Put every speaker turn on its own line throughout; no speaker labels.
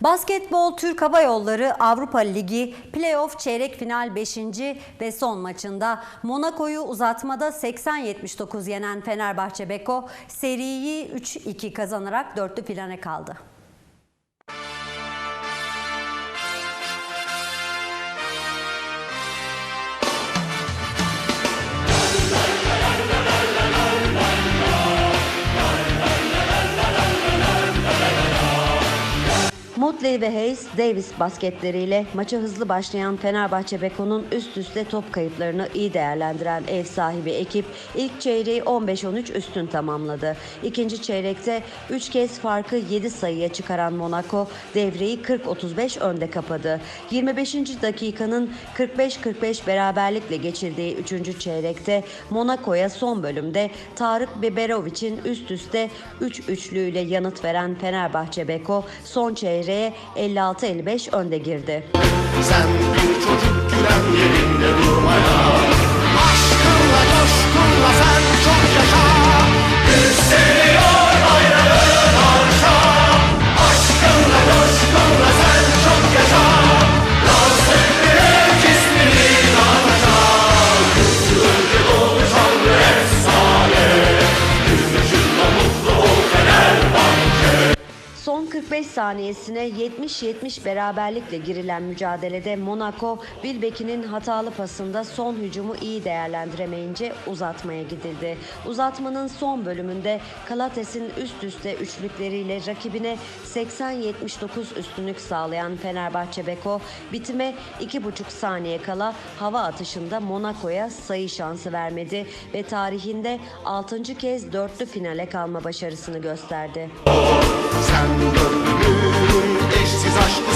Basketbol Türk Hava Yolları Avrupa Ligi Playoff çeyrek final 5. ve son maçında Monaco'yu uzatmada 80-79 yenen Fenerbahçe Beko seriyi 3-2 kazanarak dörtlü finale kaldı. Motley ve Hayes Davis basketleriyle maça hızlı başlayan Fenerbahçe Beko'nun üst üste top kayıplarını iyi değerlendiren ev sahibi ekip ilk çeyreği 15-13 üstün tamamladı. İkinci çeyrekte 3 kez farkı 7 sayıya çıkaran Monaco devreyi 40-35 önde kapadı. 25. dakikanın 45-45 beraberlikle geçildiği 3. çeyrekte Monaco'ya son bölümde Tarık Biberovic'in üst üste 3 üçlüyle yanıt veren Fenerbahçe Beko son çeyreğe 56-55 önde girdi.
Sen bir çocuk gülen yerinde durmaya
45 saniyesine 70-70 beraberlikle girilen mücadelede Monaco, Wilbeck'in hatalı pasında son hücumu iyi değerlendiremeyince uzatmaya gidildi. Uzatmanın son bölümünde Kalates'in üst üste üçlükleriyle rakibine 80-79 üstünlük sağlayan Fenerbahçe Beko, bitime 2,5 saniye kala hava atışında Monaco'ya sayı şansı vermedi ve tarihinde 6. kez dörtlü finale kalma başarısını gösterdi.
Sen gönlümün eşsiz aşkısın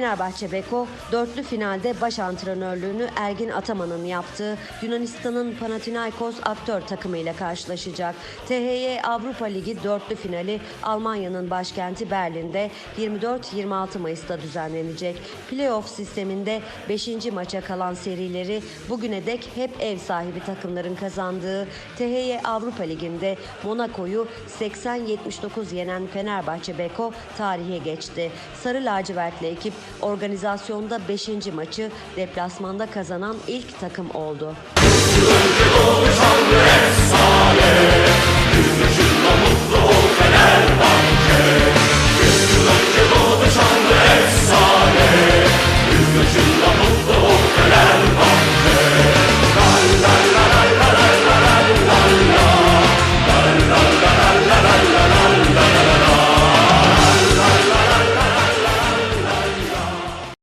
Fenerbahçe Beko dörtlü finalde baş antrenörlüğünü Ergin Ataman'ın yaptığı Yunanistan'ın Panathinaikos aktör takımıyla karşılaşacak. THY Avrupa Ligi dörtlü finali Almanya'nın başkenti Berlin'de 24-26 Mayıs'ta düzenlenecek. Playoff sisteminde 5. maça kalan serileri bugüne dek hep ev sahibi takımların kazandığı THY Avrupa Ligi'nde Monaco'yu 80-79 yenen Fenerbahçe Beko tarihe geçti. Sarı lacivertli ekip organizasyonda 5. maçı deplasmanda kazanan ilk takım oldu.